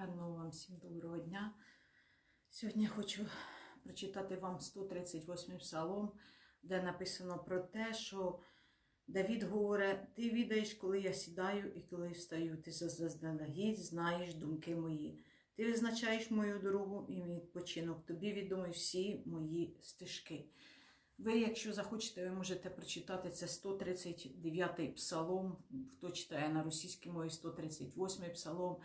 Гарного вам всім доброго дня. Сьогодні хочу прочитати вам 138 псалом, де написано про те, що Давід говорить: Ти відаєш, коли я сідаю і коли встаю. Ти заздалегідь знаєш думки мої. Ти визначаєш мою дорогу і мій відпочинок. Тобі відомі всі мої стежки. Ви, якщо захочете, ви можете прочитати це 139-й псалом, хто читає на російській мові 138-й псалом.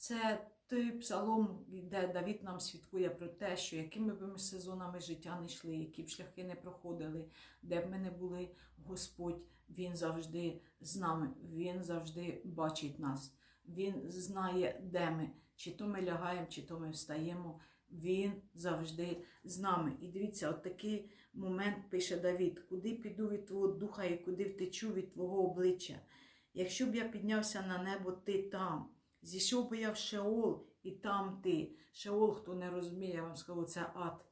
Це той псалом, де Давід нам свідкує про те, що якими б ми сезонами життя не йшли, які б шляхи не проходили, де б ми не були, Господь, Він завжди з нами, Він завжди бачить нас, Він знає, де ми, чи то ми лягаємо, чи то ми встаємо. Він завжди з нами. І дивіться, от такий момент пише Давід: куди піду від Твого духа і куди втечу від Твого обличчя. Якщо б я піднявся на небо, ти там. Зійшов би я в Шеол, і там ти. Шеол, хто не розуміє, я вам скажу, це ад.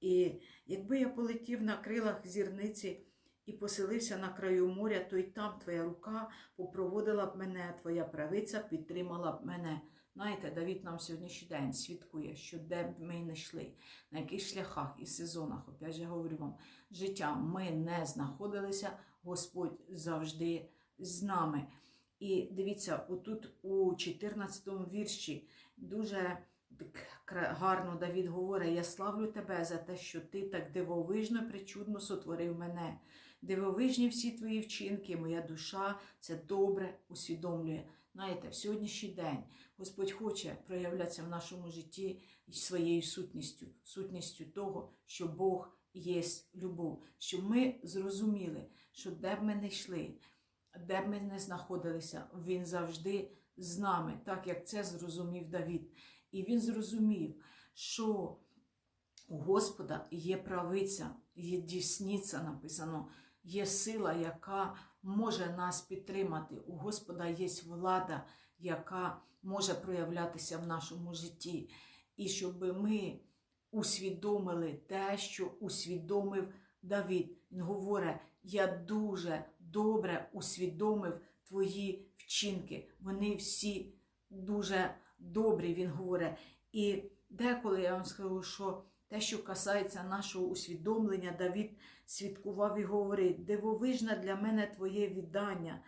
І якби я полетів на крилах зірниці і поселився на краю моря, то й там твоя рука попроводила б мене, твоя правиця підтримала б мене. Знаєте, Давід нам сьогоднішній день свідкує, що де б ми не йшли, на яких шляхах і сезонах, опять же говорю вам, життя ми не знаходилися, Господь завжди з нами. І дивіться, отут у 14 вірші дуже гарно Давід говорить: Я славлю тебе за те, що ти так дивовижно, причудно сотворив мене. Дивовижні всі твої вчинки, моя душа це добре усвідомлює. Знаєте, в сьогоднішній день Господь хоче проявлятися в нашому житті своєю сутністю, сутністю того, що Бог є любов, що ми зрозуміли, що де б ми не йшли, де б ми не знаходилися, він завжди з нами, так як це зрозумів Давід. І він зрозумів, що у Господа є правиця, є дісниця написано, є сила, яка може нас підтримати. У Господа є влада, яка може проявлятися в нашому житті. І щоб ми усвідомили те, що усвідомив Давід. Він говорить: я дуже добре усвідомив твої вчинки. Вони всі дуже добрі, він говорить. І деколи я вам скажу, що те, що касається нашого усвідомлення, Давід свідкував і говорить: дивовижне для мене твоє віддання.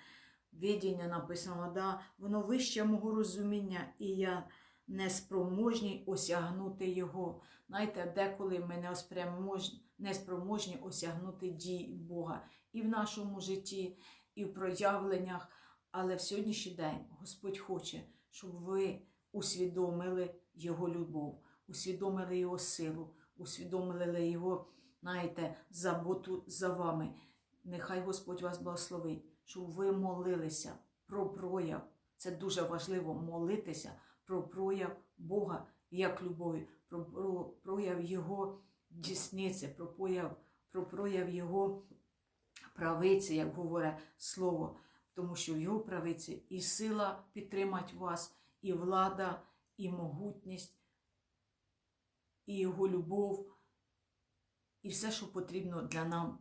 Видіння написано, да, воно вище мого розуміння, і я неспроможній осягнути його. Знаєте, деколи ми не спроможні, не спроможні осягнути дій Бога і в нашому житті, і в проявленнях. Але в сьогоднішній день Господь хоче, щоб ви усвідомили Його любов, усвідомили Його силу, усвідомили Його, знаєте, заботу за вами. Нехай Господь вас благословить, щоб ви молилися про прояв. Це дуже важливо молитися про прояв Бога як любові, про прояв Його дісниці, про прояв, про прояв Його правиці, як говорить Слово, тому що в Його правиці і сила підтримати вас, і влада, і могутність, і Його любов, і все, що потрібно для нам,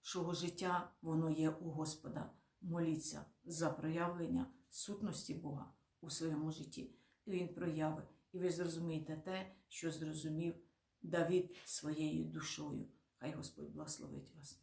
що життя, воно є у Господа. Моліться за проявлення сутності Бога у своєму житті. І Він проявить. І ви зрозумієте те, що зрозумів Давід своєю душою. Хай Господь благословить вас.